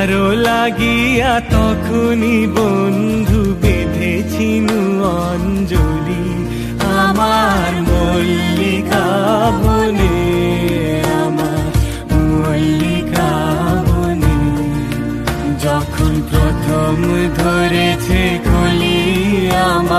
তোমারও লাগিয়া তখনই বন্ধু বেঁধেছি নু অঞ্জলি আমার মল্লিকা বনে, আমার মল্লিকা বনে। যখন প্রথম ধরেছে কলি আমার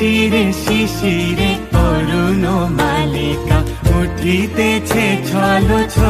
শিশিরে শিশিরে করুণ মালিকা উঠিতেছে ছল ছলি।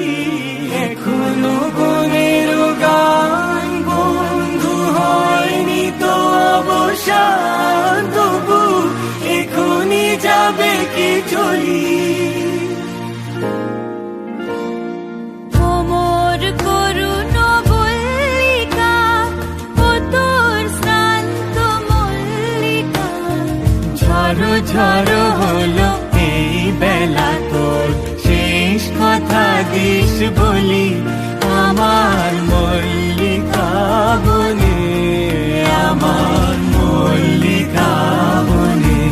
ঝড়ো ঝড়ো হলো এই বেলা তোর। শেষ কথা দিস বলি, আমার মল্লিকা বনে, আমার মল্লিকা বনে।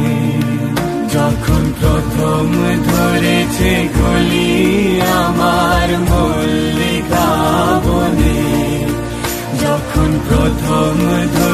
যখন প্রথম ধরেছে গলি, আমার মল্লিকা বনে। যখন প্রথম ধরেছে